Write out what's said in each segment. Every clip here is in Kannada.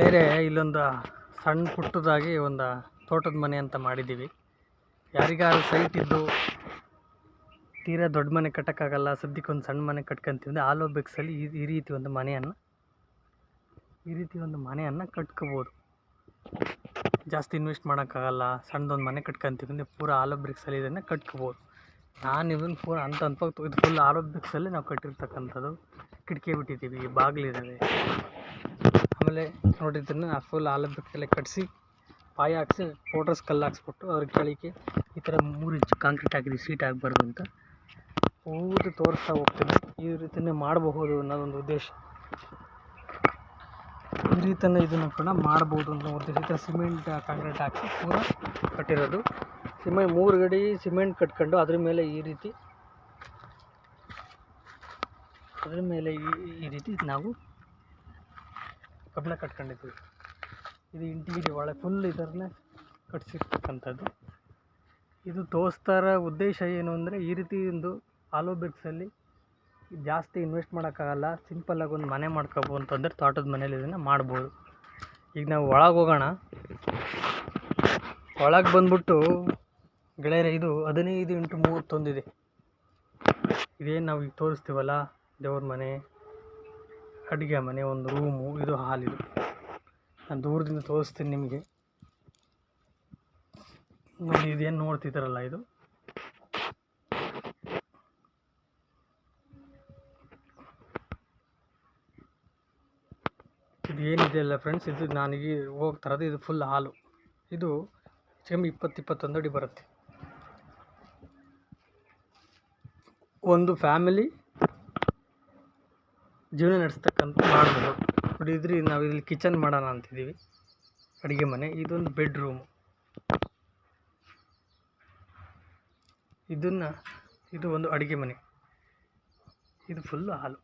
ಗೆಳೆಯರೆ ಇಲ್ಲೊಂದು ಸಣ್ಣ ಪುಟ್ಟದಾಗಿ ಒಂದು ತೋಟದ ಮನೆ ಅಂತ ಮಾಡಿದ್ದೀವಿ. ಯಾರಿಗಾರು ಸೈಟ್ ಇದ್ದು ತೀರಾ ದೊಡ್ಡ ಮನೆ ಕಟ್ಟೋಕ್ಕಾಗಲ್ಲ, ಸದ್ಯಕ್ಕೆ ಒಂದು ಸಣ್ಣ ಮನೆ ಕಟ್ಕೊಂತೀವಿ ಆಲೋ ಬೆಕ್ಸಲ್ಲಿ ಈ ಈ ರೀತಿ ಒಂದು ಮನೆಯನ್ನು, ಈ ರೀತಿ ಒಂದು ಮನೆಯನ್ನು ಕಟ್ಕೋಬೋದು. ಜಾಸ್ತಿ ಇನ್ವೆಸ್ಟ್ ಮಾಡೋಕ್ಕಾಗಲ್ಲ, ಸಣ್ಣದೊಂದು ಮನೆ ಕಟ್ಕೊಂತೀವಿ ಅಂದರೆ ಪೂರ ಆಲೋ ಬ್ರಿಕ್ಸಲ್ಲಿ ಇದನ್ನು ಕಟ್ಕೋಬೋದು. ನಾನು ಇದನ್ನು ಪೂರ ಅಂತ ಅಂತ ಇದು ಫುಲ್ ಆಲೋ ಬ್ರಿಕ್ಸಲ್ಲಿ ನಾವು ಕಟ್ಟಿರ್ತಕ್ಕಂಥದ್ದು ಕಿಟಕಿ ಬಿಟ್ಟಿದ್ದೀವಿ ಬಾಗಿಲಿದ್ದಾವೆ ಆಮೇಲೆ ನೋಡಿದ್ದನ್ನು ಆ ಫುಲ್ ಆಲದ ಬೆಟ್ಟದಲ್ಲೇ ಕಟ್ಟಿಸಿ ಪಾಯ ಹಾಕ್ಸಿ ಪೌಡ್ರಸ್ ಕಲ್ಲು ಹಾಕ್ಸ್ಬಿಟ್ಟು ಅದ್ರ ಕೆಳಗೆ ಈ ಥರ ಮೂರು ಇಂಚು ಕಾಂಕ್ರೀಟ್ ಹಾಕಿದ್ವಿ ಸೀಟ್ ಆಗಬಾರ್ದು ಅಂತ. ಪೂರ್ತಿ ತೋರಿಸ್ತಾ ಹೋಗ್ತೀನಿ. ಈ ರೀತಿಯೇ ಮಾಡಬಹುದು ಅನ್ನೋದೊಂದು ಉದ್ದೇಶ. ಈ ರೀತಿಯೇ ಇದನ್ನು ಕೂಡ ಮಾಡ್ಬೋದು ಅನ್ನೋ ಉದ್ದೇಶ. ಈ ಥರ ಸಿಮೆಂಟ್ ಕಾಂಕ್ರೀಟ್ ಹಾಕಿ ಪೂರ ಕಟ್ಟಿರೋದು. ಸಿಮೆಂಟ್ ಮೂರು ಗಡಿ ಸಿಮೆಂಟ್ ಕಟ್ಕೊಂಡು ಅದ್ರ ಮೇಲೆ ಈ ರೀತಿ ಅದ್ರ ಮೇಲೆ ಈ ರೀತಿ ನಾವು ಕಬ್ಬಣ ಕಟ್ಕೊಂಡಿದ್ದೀವಿ. ಇದು ಇಂಟೀರಿಯರ್ ಒಳಗೆ ಫುಲ್ ಇದರನ್ನೇ ಕಟ್ಸಿರ್ತಕ್ಕಂಥದ್ದು. ಇದು ತೋರಿಸ್ತಾರ ಉದ್ದೇಶ ಏನು ಅಂದರೆ ಈ ರೀತಿ ಒಂದು ಆಲೋ ಬ್ರಿಕ್ಸಲ್ಲಿ ಜಾಸ್ತಿ ಇನ್ವೆಸ್ಟ್ ಮಾಡೋಕ್ಕಾಗಲ್ಲ ಸಿಂಪಲ್ಲಾಗಿ ಒಂದು ಮನೆ ಮಾಡ್ಕೋಬೋದು ಅಂತಂದರೆ ತೋಟದ ಮನೇಲಿ ಇದನ್ನು ಮಾಡ್ಬೋದು. ಈಗ ನಾವು ಒಳಗೆ ಹೋಗೋಣ. ಒಳಗೆ ಬಂದ್ಬಿಟ್ಟು ಗೆಳೆಯರ, ಇದು ಹದಿನೈದು ಇಂಟು ಮೂವತ್ತೊಂದಿದೆ ಇದೇನು ನಾವು ಈಗ ತೋರಿಸ್ತೀವಲ್ಲ, ದೇವ್ರ ಮನೆ. ಅಡುಗೆ ಮನೆ, ಒಂದು ರೂಮು, ಇದು ಹಾಲಿದು ನಾನು ದೂರದಿಂದ ತೋರಿಸ್ತೀನಿ ನಿಮಗೆ. ನೋಡಿ, ಇದೇನು ನೋಡ್ತಿದ್ದಾರಲ್ಲ ಇದು? ಇದು ಏನಿದೆಯಲ್ಲ ಫ್ರೆಂಡ್ಸ್ ಇದು ನನಗೆ ಹೋಗ್ತಾರದು ಇದು ಫುಲ್ ಹಾಲು. ಇದು ಕಮ್ಮಿ ಇಪ್ಪತ್ತು ಇಪ್ಪತ್ತೊಂದು ಅಡಿ ಬರುತ್ತೆ. ಒಂದು ಫ್ಯಾಮಿಲಿ ಜೀವನ ನಡೆಸ್ತಕ್ಕಂಥ ಮಾಡ್ಬೋದು. ನೋಡಿ ಇದ್ರಿ ನಾವು ಇಲ್ಲಿ ಕಿಚನ್ ಮಾಡೋಣ ಅಂತಿದ್ದೀವಿ. ಅಡುಗೆ ಮನೆ. ಇದೊಂದು ಬೆಡ್ರೂಮು. ಇದನ್ನು, ಇದು ಒಂದು ಅಡುಗೆ ಮನೆ. ಇದು ಫುಲ್ಲು ಹಾಲು.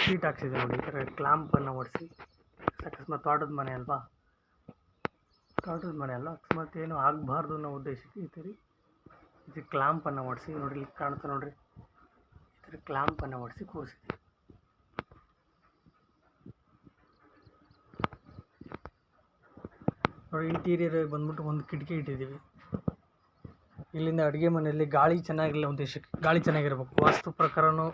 ಶೀಟ್ ಹಾಕ್ಸಿದೆ ನೋಡಿ, ಈ ಥರ ಕ್ಲಾಂಪನ್ನು ಓಡಿಸಿ ಅಕಸ್ಮಾತ್ ತೋಟದ ಮನೆ ಅಲ್ವಾ? ತೋಟದ ಮನೆ ಅಲ್ಲ ಅಕಸ್ಮಾತ್ ಏನು ಆಗಬಾರ್ದು ಅನ್ನೋ ಉದ್ದೇಶಕ್ಕೆ ಈ ಥರ ಇದು ಕ್ಲಾಂಪನ್ನು ಓಡಿಸಿ ನೋಡಿ, ಇಲ್ಲಿ ಕಾಣ್ತಾ ನೋಡ್ರಿ. ಥರ ಕ್ಲಾಂಪನ್ನು ಹೊಡೆಸಿ ಕೂರಿಸಿದೆ ನೋಡಿ ಇಂಟೀರಿಯರ್ ಬಂದ್ಬಿಟ್ಟು ಒಂದು ಕಿಟಕಿ ಇಟ್ಟಿದ್ದೀವಿ. ಇಲ್ಲಿಂದ ಅಡುಗೆ ಮನೆಯಲ್ಲಿ ಗಾಳಿ ಚೆನ್ನಾಗಿಲ್ಲ ಉದ್ದೇಶಕ್ಕೆ ಗಾಳಿ ಚೆನ್ನಾಗಿರ್ಬೇಕು. ವಾಸ್ತು ಪ್ರಕಾರನೂ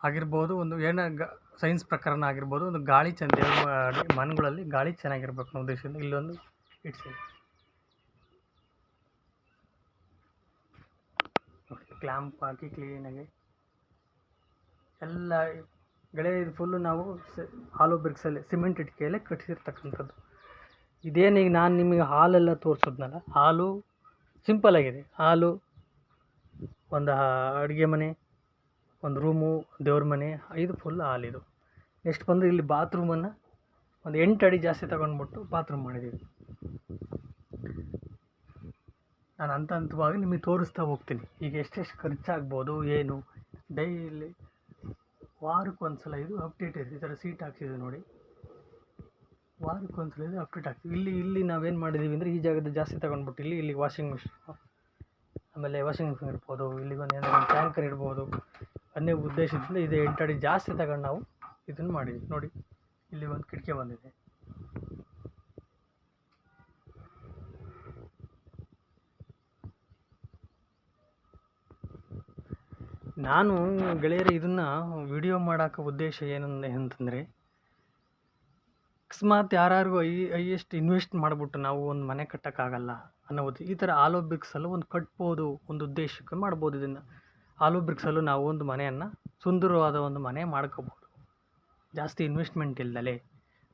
ಆಗಿರ್ಬೋದು, ಒಂದು ಏನೋ ಗ ಸೈನ್ಸ್ ಪ್ರಕಾರನೂ ಆಗಿರ್ಬೋದು, ಒಂದು ಗಾಳಿ ಚೆಂದ ಮನೆಗಳಲ್ಲಿ ಗಾಳಿ ಚೆನ್ನಾಗಿರ್ಬೇಕು ಅನ್ನೋ ಉದ್ದೇಶದಿಂದ ಇಲ್ಲೊಂದು ಇಟ್ಸಿದೆ ಕ್ಲ್ಯಾಂಪ್ ಹಾಕಿ ಕ್ಲೀನಾಗಿ ಎಲ್ಲ ಗೆಳೆ ಇದು ಫುಲ್ಲು ನಾವು ಹಾಲು ಬ್ರಿಕ್ಸಲ್ಲಿ ಸಿಮೆಂಟ್ ಇಟ್ಕೆಯಲ್ಲಿ ಕಟ್ಟಿಸಿರ್ತಕ್ಕಂಥದ್ದು ಇದೇನೀಗ ನಾನು ನಿಮಗೆ ಹಾಲೆಲ್ಲ ತೋರಿಸಿದ್ನಲ್ಲ, ಹಾಲು ಸಿಂಪಲ್ ಆಗಿದೆ. ಹಾಲು ಒಂದು ಅಡುಗೆ ಮನೆ, ಒಂದು ರೂಮು, ದೇವ್ರ ಮನೆ ಇದು ಫುಲ್ ಹಾಲಿದು ನೆಕ್ಸ್ಟ್ ಬಂದು ಇಲ್ಲಿ ಬಾತ್ರೂಮನ್ನು ಒಂದು ಎಂಟು ಅಡಿ ಜಾಸ್ತಿ ತಗೊಂಡ್ಬಿಟ್ಟು ಬಾತ್ರೂಮ್ ಮಾಡಿದ್ದೀವಿ ನಾನು ಹಂತ ಹಂತವಾಗಿ ನಿಮಗೆ ತೋರಿಸ್ತಾ ಹೋಗ್ತೀನಿ. ಈಗ ಎಷ್ಟೆಷ್ಟು ಖರ್ಚಾಗ್ಬೋದು, ಏನು, ಡೈಲಿ ವಾರಕ್ಕೆ ಒಂದು ಸಲ ಇದು ಅಪ್ಡೇಟ್ ಇದೆ. ಈ ಥರ ಸೀಟ್ ಹಾಕ್ಸಿದೆ ನೋಡಿ. ವಾರಕ್ಕೆ ಒಂದು ಸಲ ಇದು ಅಪ್ಡೇಟ್ ಹಾಕ್ತೀವಿ ಇಲ್ಲಿ ಇಲ್ಲಿ ನಾವೇನು ಮಾಡಿದ್ದೀವಿ ಅಂದರೆ ಈ ಜಾಗದ ಜಾಸ್ತಿ ತಗೊಂಡ್ಬಿಟ್ಟು ಇಲ್ಲಿ ಇಲ್ಲಿ ವಾಷಿಂಗ್ ಮಿಷಿನ್ ಆಮೇಲೆ ವಾಷಿಂಗ್ ಮಿಷಿನ್ ಇರ್ಬೋದು ಇಲ್ಲಿಗೆ ಒಂದು ಏನಾದ್ರು ಟ್ಯಾಂಕರ್ ಇರ್ಬೋದು. ಅನ್ನೇ ಉದ್ದೇಶದಿಂದ ಇದು ಎಂಟು ಅಡಿ ಜಾಸ್ತಿ ತಗೊಂಡು ನಾವು ಇದನ್ನು ಮಾಡಿದ್ವಿ. ನೋಡಿ, ಇಲ್ಲಿ ಒಂದು ಕಿಟಕಿ ಬಂದಿದೆ. ನಾನು ಗೆಳೆಯರೆ, ಇದನ್ನು ವಿಡಿಯೋ ಮಾಡೋಕೆ ಉದ್ದೇಶ ಏನಂದ ಅಂತಂದರೆ ಅಕಸ್ಮಾತ್ ಯಾರ್ಯಾರಿಗೂ ಐ ಹೈಯೆಸ್ಟ್ ಇನ್ವೆಸ್ಟ್ ಮಾಡಿಬಿಟ್ಟು ನಾವು ಒಂದು ಮನೆ ಕಟ್ಟೋಕ್ಕಾಗಲ್ಲ ಅನ್ನೋದು ಈ ಥರ ಆಲೋ ಬ್ರಿಕ್ಸಲ್ಲೂ ಒಂದು ಕಟ್ಬೋದು, ಒಂದು ಉದ್ದೇಶಕ್ಕೆ ಮಾಡ್ಬೋದು ಇದನ್ನು. ಆಲೋ ಬ್ರಿಕ್ಸಲ್ಲೂ ನಾವು ಒಂದು ಮನೆಯನ್ನು ಸುಂದರವಾದ ಒಂದು ಮನೆ ಮಾಡ್ಕೋಬೋದು. ಜಾಸ್ತಿ ಇನ್ವೆಸ್ಟ್ಮೆಂಟ್ ಇಲ್ದಲೆ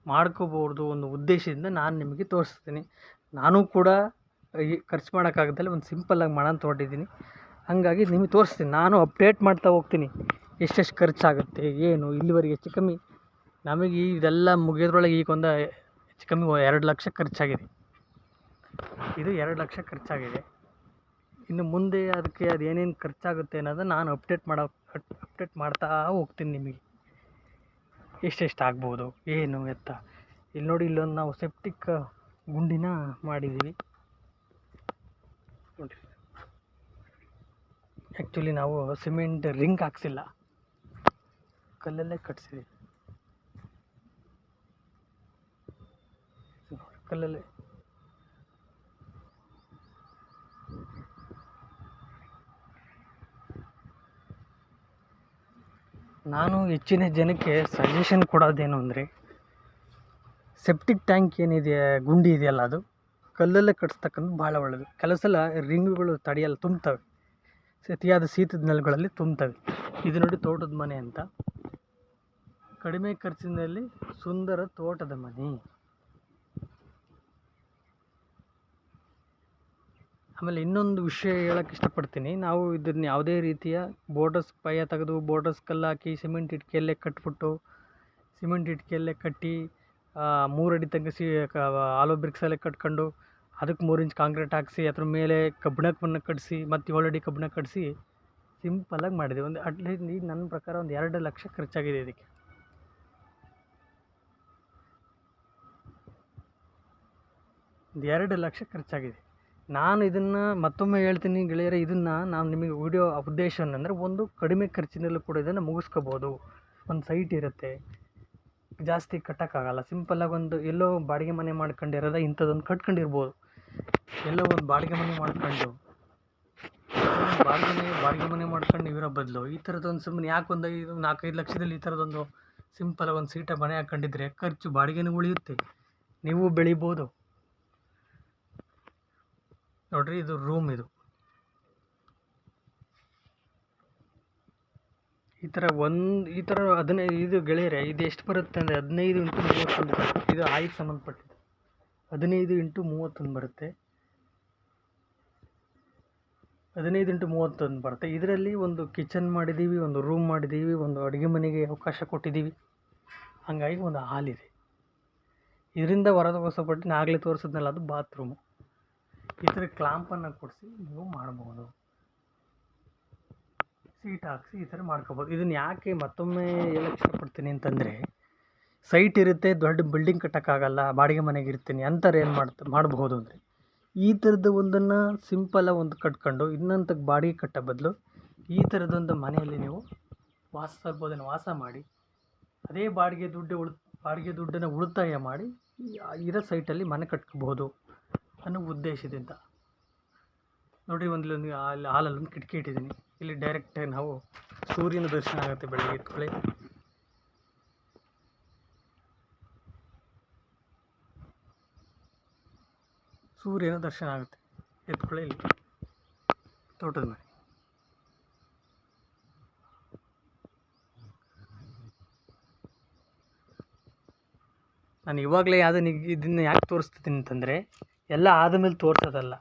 ಮಾಡ್ಕೋಬೋದು ಒಂದು ಉದ್ದೇಶದಿಂದ ನಾನು ನಿಮಗೆ ತೋರಿಸ್ತೀನಿ. ನಾನು ಕೂಡ ಖರ್ಚು ಮಾಡೋಕ್ಕಾಗದಲ್ಲಿ ಒಂದು ಸಿಂಪಲ್ಲಾಗಿ ಮಾಡೋಣ ತೊಗೊಂಡಿದ್ದೀನಿ ಹಾಗಾಗಿ ನಿಮಗೆ ತೋರಿಸ್ತೀನಿ. ನಾನು ಅಪ್ಡೇಟ್ ಮಾಡ್ತಾ ಹೋಗ್ತೀನಿ. ಎಷ್ಟೆಷ್ಟು ಖರ್ಚಾಗುತ್ತೆ, ಏನು, ಇಲ್ಲಿವರೆಗೆ ಹೆಚ್ಚು ಕಮ್ಮಿ. ನಮಗೆ ಇದೆಲ್ಲ ಮುಗಿಯೋದ್ರೊಳಗೆ ಈಗ ಒಂದು ಹೆಚ್ಚು ಕಮ್ಮಿ ಎರಡು ಲಕ್ಷ ಖರ್ಚಾಗಿದೆ. ಇದು ಎರಡು ಲಕ್ಷ ಖರ್ಚಾಗಿದೆ. ಇನ್ನು ಮುಂದೆ ಅದಕ್ಕೆ ಅದು ಏನೇನು ಖರ್ಚಾಗುತ್ತೆ ಅನ್ನೋದನ್ನ ನಾನು ಅಪ್ಡೇಟ್ ಮಾಡೋ ಅಪ್ಡೇಟ್ ಮಾಡ್ತಾ ಹೋಗ್ತೀನಿ ನಿಮಗೆ. ಎಷ್ಟೆಷ್ಟು ಆಗ್ಬೋದು, ಏನು ಎತ್ತ ಇಲ್ಲಿ ನೋಡಿ, ಇಲ್ಲೊಂದು ನಾವು ಸೆಪ್ಟಿಕ್ ಗುಂಡಿನ ಮಾಡಿದ್ದೀವಿ. ನೋಡಿ. ಆ್ಯಕ್ಚುಲಿ ನಾವು ಸಿಮೆಂಟ್ ರಿಂಗ್ ಹಾಕ್ಸಿಲ್ಲ. ಕಲ್ಲಲ್ಲೇ ಕಟ್ಸಿದ್ವಿ. ಕಲ್ಲಲ್ಲೇ. ನಾನು ಹೆಚ್ಚಿನ ಜನಕ್ಕೆ ಸಜೆಷನ್ ಕೊಡೋದೇನು ಅಂದರೆ ಸೆಪ್ಟಿಕ್ ಟ್ಯಾಂಕ್ ಏನಿದೆ, ಗುಂಡಿ ಇದೆಯಲ್ಲ ಅದು, ಕಲ್ಲಲ್ಲೇ ಕಟ್ಸ್ತಕ್ಕಂಥ ಭಾಳ ಒಳ್ಳೆಯದು ಕೆಲವು ರಿಂಗ್ಗಳು ತಡೆಯಲ್ಲ ತುಂಬ್ತವೆ. ಅತಿಯಾದ ಶೀತದ ನೆಲಗಳಲ್ಲಿ ತುಂಬ್ತವೆ. ಇದು ನೋಡಿ ತೋಟದ ಮನೆ ಅಂತ. ಕಡಿಮೆ ಖರ್ಚಿನಲ್ಲಿ ಸುಂದರ ತೋಟದ ಮನೆ. ಆಮೇಲೆ ಇನ್ನೊಂದು ವಿಷಯ ಹೇಳಕ್ಕೆ ಇಷ್ಟಪಡ್ತೀನಿ. ನಾವು ಇದನ್ನ ಯಾವುದೇ ರೀತಿಯ ಬೋರ್ಡರ್ಸ್ ಪಯ ತೆಗೆದು ಬೋರ್ಡರ್ಸ್ ಕಲ್ಲು ಹಾಕಿ ಸಿಮೆಂಟ್ ಇಟ್ಕೆಯಲ್ಲೇ ಕಟ್ಬಿಟ್ಟು ಸಿಮೆಂಟ್ ಇಟ್ಕೆಯಲ್ಲೇ ಕಟ್ಟಿ ಮೂರಡಿ ತನಕ ತಗ್ಗಿಸಿ ಆಲೋ ಬ್ರಿಕ್ಸಲ್ಲೇ ಕಟ್ಕೊಂಡು ಅದಕ್ಕೆ ಮೂರು ಇಂಚ್ ಕಾಂಕ್ರೀಟ್ ಹಾಕಿಸಿ, ಅದ್ರ ಮೇಲೆ ಕಬ್ಬಿಣವನ್ನು ಕಟ್ಟಿಸಿ ಮತ್ತು ಏಳಡಿ ಕಬ್ಬಿಣ ಕಟ್ಸಿ ಸಿಂಪಲ್ಲಾಗಿ ಮಾಡಿದೆ. ಒಂದು ಅಟ್ಲೀಸ್ಟ್ ಈಗ ನನ್ನ ಪ್ರಕಾರ ಒಂದು ಎರಡು ಲಕ್ಷ ಖರ್ಚಾಗಿದೆ ಇದಕ್ಕೆ. ಒಂದು ಎರಡು ಲಕ್ಷ ಖರ್ಚಾಗಿದೆ. ನಾನು ಇದನ್ನು ಮತ್ತೊಮ್ಮೆ ಹೇಳ್ತೀನಿ ಗೆಳೆಯರೆ, ಇದನ್ನು ನಾನು ನಿಮಗೆ ವಿಡಿಯೋ ಉದ್ದೇಶ ಅಂದರೆ ಒಂದು ಕಡಿಮೆ ಖರ್ಚಿನಲ್ಲೂ ಕೂಡ ಇದನ್ನು ಮುಗಿಸ್ಕೋಬೋದು. ಒಂದು ಸೈಟ್ ಇರುತ್ತೆ. ಜಾಸ್ತಿ ಕಟ್ಟೋಕ್ಕಾಗಲ್ಲ. ಸಿಂಪಲ್ಲಾಗಿ ಒಂದು ಎಲ್ಲೋ ಬಾಡಿಗೆ ಮನೆ ಮಾಡ್ಕೊಂಡಿರೋದ ಇಂಥದ್ದೊಂದು ಕಟ್ಕೊಂಡಿರ್ಬೋದು. ಎಲ್ಲೋ ಒಂದು ಬಾಡಿಗೆ ಮನೆ ಮಾಡ್ಕೊಂಡು ಬಾಡಿಗೆ ಮನೆ ಬಾಡಿಗೆ ಮನೆ ಮಾಡ್ಕೊಂಡು ನೀವಿರೋ ಬದಲು. ಈ ಥರದ್ದೊಂದು ಸುಮ್ಮನೆ ಯಾಕೆ ಒಂದು ಐದು, ನಾಲ್ಕೈದು ಲಕ್ಷದಲ್ಲಿ ಈ ಥರದೊಂದು ಸಿಂಪಲ್ ಒಂದು ಸೀಟ ಮನೆ ಹಾಕ್ಕೊಂಡಿದ್ರೆ ಖರ್ಚು ಬಾಡಿಗೆನೂ ಉಳಿಯುತ್ತೆ. ನೀವು ಬೆಳಿಬೋದು. ನೋಡ್ರಿ, ಇದು ರೂಮ್ ಇದು. ಈ ಥರ ಒಂದು, ಈ ಥರ ಹದಿನೈದು ಇದು ಗೆಳೆಯರೆ, ಇದು ಎಷ್ಟು ಬರುತ್ತೆ ಅಂದರೆ ಹದಿನೈದು ಇಂಟು ಮೂವತ್ತೊಂದು ಇದು ಆಯ್ಕೆ ಸಂಬಂಧಪಟ್ಟಿದ್ದು. ಹದಿನೈದು ಇಂಟು ಮೂವತ್ತೊಂದು ಬರುತ್ತೆ. ಹದಿನೈದು ಇಂಟು ಮೂವತ್ತೊಂದು ಬರುತ್ತೆ. ಇದರಲ್ಲಿ ಒಂದು ಕಿಚನ್ ಮಾಡಿದ್ದೀವಿ, ಒಂದು ರೂಮ್ ಮಾಡಿದ್ದೀವಿ, ಒಂದು ಅಡುಗೆ ಮನೆಗೆ ಅವಕಾಶ ಕೊಟ್ಟಿದ್ದೀವಿ. ಹಾಗಾಗಿ ಒಂದು ಹಾಲಿದೆ. ಇದರಿಂದ ಹೊರತುಪಡಿಸಲ್ಪಟ್ಟು ನಾನು ಆಗಲೇ ತೋರಿಸಿದ್ನಲ್ಲ, ಅದು ಬಾತ್ರೂಮು. ಈ ಥರ ಕ್ಲಾಂಪನ್ನು ಕೊಡಿಸಿ ನೀವು ಮಾಡಬಹುದು ಸೀಟ್ ಹಾಕಿಸಿ ಈ ಥರ ಮಾಡ್ಕೋಬೋದು. ಇದನ್ನು ಯಾಕೆ ಮತ್ತೊಮ್ಮೆ ಹೇಳಕ್ಕೆ ಇಷ್ಟಪಡ್ತೀನಿ ಅಂತಂದರೆ, ಸೈಟ್ ಇರುತ್ತೆ, ದೊಡ್ಡ ಬಿಲ್ಡಿಂಗ್ ಕಟ್ಟೋಕ್ಕಾಗಲ್ಲ, ಬಾಡಿಗೆ ಮನೆಗೆ ಇರ್ತೀನಿ ಅಂತಾರೆ, ಏನು ಮಾಡ್ತ, ಮಾಡಬಹುದು ಅಂದರೆ. ಈ ಥರದ ಒಂದನ್ನು ಸಿಂಪಲಾಗಿ ಒಂದು ಕಟ್ಕೊಂಡು ಇನ್ನೊಂದಕ್ಕೆ ಬಾಡಿಗೆ ಕಟ್ಟೋ ಬದಲು ಈ ಥರದೊಂದು ಮನೆಯಲ್ಲಿ ನೀವು ವಾಸ ವಾಸ ಮಾಡಿ, ಅದೇ ಬಾಡಿಗೆ ದುಡ್ಡು ಉಳ್, ಬಾಡಿಗೆ ದುಡ್ಡನ್ನು ಉಳಿತಾಯ ಮಾಡಿ ಇರೋ ಸೈಟಲ್ಲಿ ಮನೆ ಕಟ್ಕೋಬೋದು ಅನ್ನೋ ಉದ್ದೇಶದಿಂದ ನೋಡಿ ಒಂದು ಅಲ್ಲಿ ಹಾಲಲ್ಲಿ ಒಂದು ಕಿಟಕಿ ಇಟ್ಟಿದ್ದೀನಿ. ಇಲ್ಲಿ ಡೈರೆಕ್ಟಾಗಿ ನಾವು ಸೂರ್ಯನ ದರ್ಶನ ಆಗುತ್ತೆ ಬೆಳಗ್ಗೆ ಎತ್ಕೊಳ್ಳಿ ಸೂರ್ಯನ ದರ್ಶನ ಆಗುತ್ತೆ. ಎತ್ಕೊಳ್ಳಿ ಇಲ್ಲಿ ತೋಟದ ಮೇಲೆ ನಾನು ಇವಾಗಲೇ ಯಾವುದು ನಿಗ್ ಇದನ್ನು ಯಾಕೆ ತೋರಿಸ್ತಿದ್ದೀನಿ ಅಂತಂದರೆ, ಎಲ್ಲ ಆದಮೇಲೆ ತೋರಿಸೋದಲ್ಲ.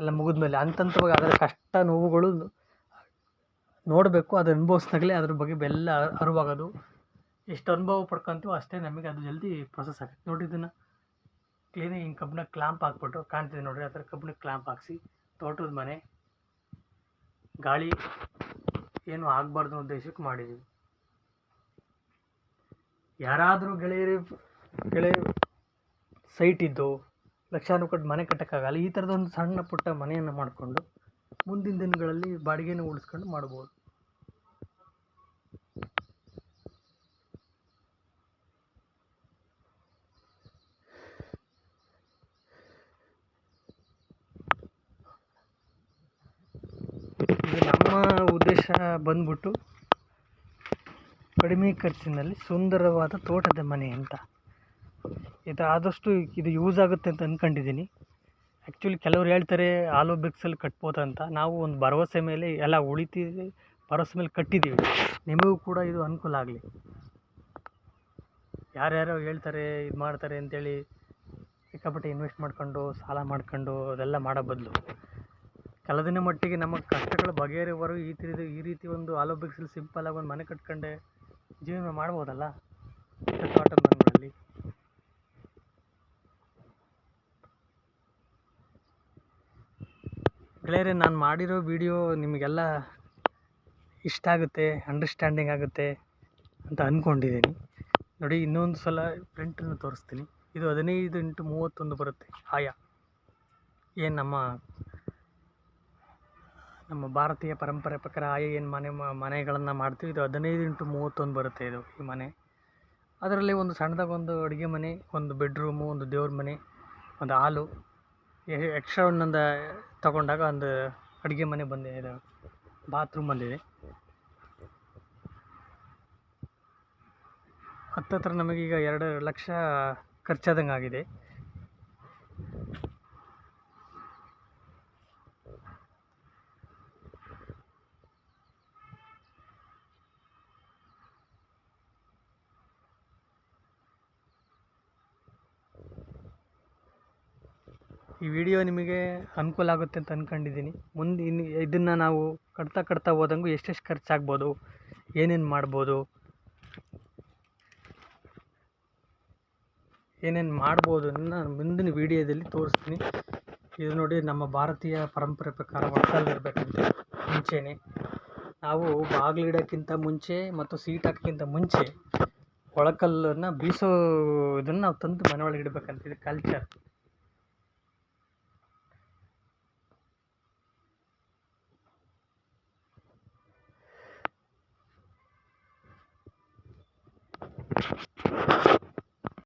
ಎಲ್ಲ ಮುಗಿದ್ಮೇಲೆ ಅಂತಂತವಾಗಿ ಅದರ ಕಷ್ಟ ನೋವುಗಳು ನೋಡಬೇಕು, ಅದು ಅನುಭವಿಸ್ದಾಗಲೇ ಅದ್ರ ಬಗ್ಗೆ ಬೆಲ್ಲ ಅರಿವಾಗೋದು. ಎಷ್ಟು ಅನುಭವ ಪಡ್ಕೊಂತೀವೋ ಅಷ್ಟೇ ನಮಗೆ ಅದು ಜಲ್ದಿ ಪ್ರೊಸೆಸ್ ಆಗುತ್ತೆ. ನೋಡಿ ಇದನ್ನು. ಕ್ಲೀನಾಗಿ ಹಿಂಗೆ ಕಬ್ಬಿಣ ಕ್ಲಾಂಪ್ ಹಾಕ್ಬಿಟ್ಟು ಕಾಣ್ತಿದೆ ನೋಡಿರಿ, ಆ ಥರ ಕಬ್ಬಿಣ ಕ್ಲಾಂಪ್ ಹಾಕ್ಸಿ ತೋಟದ ಮನೆ ಗಾಳಿ ಏನು ಆಗಬಾರ್ದು ಉದ್ದೇಶಕ್ಕೆ ಮಾಡಿದ್ದೀವಿ ಯಾರಾದರೂ ಗೆಳೆಯರು ಗೆಳೆಯ ಸೈಟ್ ಇದ್ದು ಲಕ್ಷಾನು ಕೊಟ್ಟು ಮನೆ ಕಟ್ಟೋಕ್ಕಾಗಲ್ಲ, ಈ ಥರದೊಂದು ಸಣ್ಣ ಪುಟ್ಟ ಮನೆಯನ್ನು ಮಾಡಿಕೊಂಡು ಮುಂದಿನ ದಿನಗಳಲ್ಲಿ ಬಾಡಿಗೆನ ಉಳಿಸ್ಕೊಂಡು ಮಾಡ್ಬೋದು ಇದು ನಮ್ಮ ಉದ್ದೇಶ ಬಂದ್ಬಿಟ್ಟು ಕಡಿಮೆ ಖರ್ಚಿನಲ್ಲಿ ಸುಂದರವಾದ ತೋಟದ ಮನೆ ಅಂತ. ಇದು ಆದಷ್ಟು ಇದು ಯೂಸ್ ಆಗುತ್ತೆ ಅಂತ ಅಂದ್ಕೊಂಡಿದ್ದೀನಿ ಆ್ಯಕ್ಚುಲಿ ಕೆಲವ್ರು ಹೇಳ್ತಾರೆ, ಆಲೋ ಬ್ರಿಕ್ಸಲ್ಲಿ ಕಟ್ಬೋದು ಅಂತ. ನಾವು ಒಂದು ಭರವಸೆ ಮೇಲೆ ಎಲ್ಲ ಉಳಿತೀವಿ ಭರವಸೆ ಮೇಲೆ ಕಟ್ಟಿದ್ದೀವಿ. ನಿಮಗೂ ಕೂಡ ಇದು ಅನುಕೂಲ ಆಗಲಿ. ಯಾರ್ಯಾರೋ ಹೇಳ್ತಾರೆ, ಇದು ಮಾಡ್ತಾರೆ ಅಂತೇಳಿ ಸಿಕ್ಕಾಪಟ್ಟೆ ಇನ್ವೆಸ್ಟ್ ಮಾಡ್ಕೊಂಡು, ಸಾಲ ಮಾಡ್ಕೊಂಡು ಅದೆಲ್ಲ ಮಾಡೋ ಬದಲು. ಕೆಲದಿನ ಮಟ್ಟಿಗೆ ನಮ್ಮ ಕಷ್ಟಗಳು ಬಗೆಹರಿವರೆಗೂ ಈ ರೀತಿ ಈ ರೀತಿ ಒಂದು ಆಲೋ ಸಿಂಪಲ್ ಸಿಂಪಲಾಗಿ ಒಂದು ಮನೆ ಕಟ್ಕೊಂಡೆ ಜೀವನ ಮಾಡ್ಬೋದಲ್ಲ? ತೋಟದ ಮನೆಗಳಲ್ಲಿ ಗೆಳೆಯರೆ, ನಾನು ಮಾಡಿರೋ ವಿಡಿಯೋ ನಿಮಗೆಲ್ಲ ಇಷ್ಟ ಆಗುತ್ತೆ ಅಂಡರ್ಸ್ಟ್ಯಾಂಡಿಂಗ್ ಆಗುತ್ತೆ ಅಂತ ಅಂದ್ಕೊಂಡಿದ್ದೀನಿ ನೋಡಿ, ಇನ್ನೊಂದು ಸಲ ಪ್ರಿಂಟನ್ನು ತೋರಿಸ್ತೀನಿ. ಇದು ಹದಿನೈದು ಇಂಟು ಮೂವತ್ತೊಂದು ಬರುತ್ತೆ. ಆಯಾ. ಏನು ನಮ್ಮ ನಮ್ಮ ಭಾರತೀಯ ಪರಂಪರೆ ಪ್ರಕಾರ ಆಯಾ ಏನು ಮನೆ ಮನೆಗಳನ್ನು ಮಾಡ್ತೀವಿ, ಇದು ಹದಿನೈದು ಇಂಟು ಮೂವತ್ತೊಂದು ಬರುತ್ತೆ ಇದು ಈ ಮನೆ. ಅದರಲ್ಲಿ ಒಂದು ಸಣ್ಣದಾಗಿ ಒಂದು ಅಡುಗೆ ಮನೆ, ಒಂದು ಬೆಡ್ರೂಮು, ಒಂದು ದೇವ್ರ ಮನೆ, ಒಂದು ಹಾಲು ಎಕ್ಸ್ಟ್ರಾ ಒಂದೊಂದು ತಗೊಂಡಾಗ ಒಂದು ಅಡುಗೆ ಮನೆ ಬಂದಿದೆ ಇದು ಬಾತ್ರೂಮ್ ಬಂದಿದೆ ಹತ್ತತ್ರ ನಮಗೀಗ ಎರಡು ಲಕ್ಷ ಖರ್ಚಾದಂಗೆ ಆಗಿದೆ ಈ ವಿಡಿಯೋ ನಿಮಗೆ ಅನುಕೂಲ ಆಗುತ್ತೆ ಅಂತ ಅಂದ್ಕೊಂಡಿದ್ದೀನಿ ಮುಂದೆ ಇನ್ನು ಇದನ್ನು ನಾವು ಕಟ್ತಾ ಕಟ್ತಾ ಹೋದಂಗೂ ಎಷ್ಟೆಷ್ಟು ಖರ್ಚಾಗ್ಬೋದು, ಏನೇನು ಮಾಡ್ಬೋದು ಏನೇನು ಮಾಡ್ಬೋದು ಅನ್ನೋ ಮುಂದಿನ ವಿಡಿಯೋದಲ್ಲಿ ತೋರಿಸ್ತೀನಿ. ಇದು ನೋಡಿ ನಮ್ಮ ಭಾರತೀಯ ಪರಂಪರೆ ಪ್ರಕಾರ ಒಟ್ಟಲ್ಲಿರಬೇಕಂತ ಮುಂಚೆನೇ ನಾವು ಬಾಗಿಲಿಡೋಕ್ಕಿಂತ ಮುಂಚೆ ಮತ್ತು ಸೀಟ್ ಹಾಕೋಕ್ಕಿಂತ ಮುಂಚೆ ಒಳಕಲ್ಲನ್ನು ಬೀಸೋ ಇದನ್ನು ನಾವು ತಂದು ಮನೆ ಒಳಗೆ ಇಡಬೇಕಂತ. ಇದು ಕಲ್ಚರ್